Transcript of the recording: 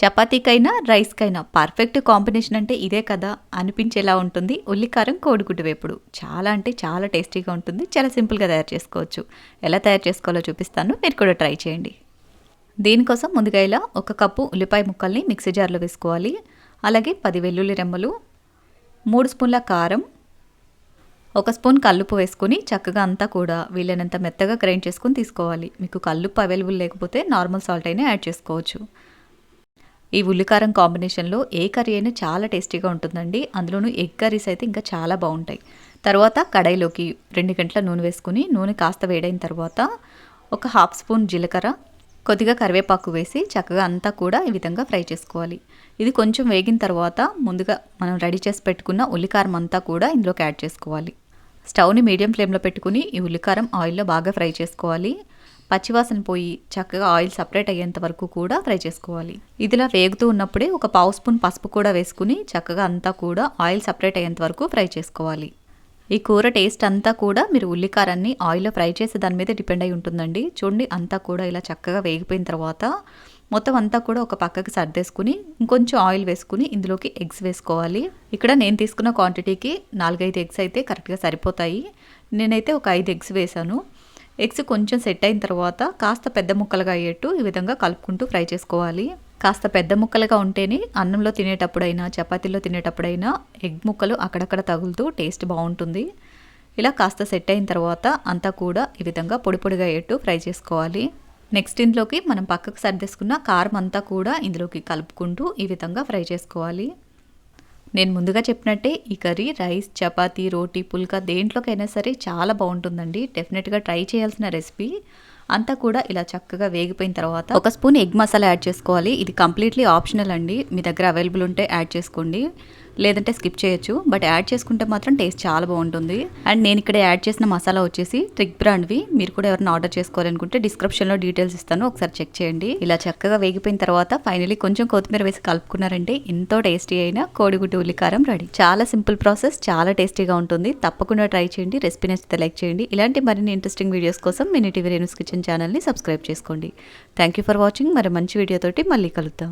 చపాతీకైనా రైస్కైనా perfect combination అంటే ఇదే కదా అనిపించేలా ఉంటుంది. ఉల్లికారం కోడిగుడ్డు వేపుడు. చాలా అంటే చాలా టేస్టీగా ఉంటుంది. చాలా సింపుల్గా తయారు చేసుకోవచ్చు. ఎలా తయారు చేసుకోవాలో చూపిస్తాను. మీరు కూడా ట్రై చేయండి. దీనికోసం ముందుగా ఇలా ఒక కప్పు ఉల్లిపాయ ముక్కల్ని మిక్సీ జార్లో వేసుకోవాలి. అలాగే పది వెల్లుల్లి రెమ్మలు మూడు స్పూన్ల కారం ఒక స్పూన్ కల్లుపు వేసుకొని చక్కగా అంతా కూడా వీలైనంత మెత్తగా గ్రైండ్ చేసుకొని తీసుకోవాలి. మీకు కల్లుప్పు అవైలబుల్ లేకపోతే నార్మల్ సాల్ట్ అయినా యాడ్ చేసుకోవచ్చు. ఈ ఉల్లికారం కాంబినేషన్లో ఏ కర్రీ అయినా చాలా టేస్టీగా ఉంటుందండి. అందులోనూ ఎగ్ కర్రీస్ అయితే ఇంకా చాలా బాగుంటాయి. తర్వాత కడాయిలోకి రెండు గంటల నూనె వేసుకుని నూనె కాస్త వేడైన తర్వాత ఒక హాఫ్ స్పూన్ జీలకర్ర కొద్దిగా కరివేపాకు వేసి చక్కగా అంతా కూడా ఈ విధంగా ఫ్రై చేసుకోవాలి. ఇది కొంచెం వేగిన తర్వాత ముందుగా మనం రెడీ చేసి పెట్టుకున్న ఉల్లికారం అంతా కూడా ఇందులోకి యాడ్ చేసుకోవాలి. స్టవ్ని మీడియం ఫ్లేమ్లో పెట్టుకుని ఈ ఉల్లికారం ఆయిల్లో బాగా ఫ్రై చేసుకోవాలి. పచ్చివాసన పోయి చక్కగా ఆయిల్ సపరేట్ అయ్యేంత వరకు కూడా ఫ్రై చేసుకోవాలి. ఇదిలా వేగుతూ ఉన్నప్పుడే ఒక పావు స్పూన్ పసుపు కూడా వేసుకుని చక్కగా అంతా కూడా ఆయిల్ సపరేట్ అయ్యేంత వరకు ఫ్రై చేసుకోవాలి. ఈ కూర టేస్ట్ అంతా కూడా మీరు ఉల్లికారాన్ని ఆయిల్లో ఫ్రై చేసే దాని మీద డిపెండ్ అయి ఉంటుందండి. చూడండి అంతా కూడా ఇలా చక్కగా వేగిపోయిన తర్వాత మొత్తం అంతా కూడా ఒక పక్కకి సర్దేసుకుని ఇంకొంచెం ఆయిల్ వేసుకుని ఇందులోకి ఎగ్స్ వేసుకోవాలి. ఇక్కడ నేను తీసుకున్న క్వాంటిటీకి నాలుగైదు ఎగ్స్ అయితే కరెక్ట్గా సరిపోతాయి. నేనైతే ఒక ఐదు ఎగ్స్ వేసాను ఎగ్స్ కొంచెం సెట్ అయిన తర్వాత కాస్త పెద్ద ముక్కలుగా అయ్యేట్టు ఈ విధంగా కలుపుకుంటూ ఫ్రై చేసుకోవాలి. కాస్త పెద్ద ముక్కలుగా ఉంటేనే అన్నంలో తినేటప్పుడైనా చపాతీలో తినేటప్పుడైనా ఎగ్ ముక్కలు అక్కడక్కడ తగులుతూ టేస్ట్ బాగుంటుంది. ఇలా కాస్త సెట్ అయిన తర్వాత అంతా కూడా ఈ విధంగా పొడి పొడిగా అయ్యేట్టు ఫ్రై చేసుకోవాలి. నెక్స్ట్ ఇంట్లోకి మనం పక్కకు సర్దేసుకున్న కారం అంతా కూడా ఇందులోకి కలుపుకుంటూ ఈ విధంగా ఫ్రై చేసుకోవాలి. నేను ముందుగా చెప్పినట్టే ఈ కర్రీ రైస్ చపాతీ రోటీ పుల్కా దేంట్లోకైనా సరే చాలా బాగుంటుందండి. డెఫినెట్గా ట్రై చేయాల్సిన రెసిపీ. అంతా కూడా ఇలా చక్కగా వేగిపోయిన తర్వాత ఒక స్పూన్ ఎగ్ మసాలా యాడ్ చేసుకోవాలి. ఇది కంప్లీట్లీ ఆప్షనల్ అండి. మీ దగ్గర అవైలబుల్ ఉంటే యాడ్ చేసుకోండి. లేదంటే స్కిప్ చేయొచ్చు. బట్ యాడ్ చేసుకుంటే మాత్రం టేస్ట్ చాలా బాగుంటుంది. అండ్ నేను ఇక్కడ యాడ్ చేసిన మసాలా వచ్చేసి ట్రిక్ బ్రాండ్వి. మీరు కూడా ఎవరైనా ఆర్డర్ చేసుకోవాలనుకుంటే డిస్క్రిప్షన్లో డీటెయిల్స్ ఇస్తాను. ఒకసారి చెక్ చేయండి. ఇలా చక్కగా వేగిపోయిన తర్వాత ఫైనలీ కొంచెం కొత్తిమీర వేసి కలుపుకున్నారంటే ఎంతో టేస్టీ అయిన కోడిగుడ్డు ఉల్లికారం రెడీ. చాలా సింపుల్ ప్రాసెస్ చాలా టేస్టీగా ఉంటుంది. తప్పకుండా ట్రై చేయండి. రెసిపీ నచ్చితే లైక్ చేయండి. ఇలాంటి మరిన్ని ఇంట్రెస్టింగ్ వీడియోస్ కోసం మినీ టీవీ రేణుస్ కిచెన్ ఛానల్ని సబ్స్క్రైబ్ చేసుకోండి. థ్యాంక్ యూ ఫర్ వాచింగ్ మరి మంచి వీడియోతోటి మళ్ళీ కలుద్దాం.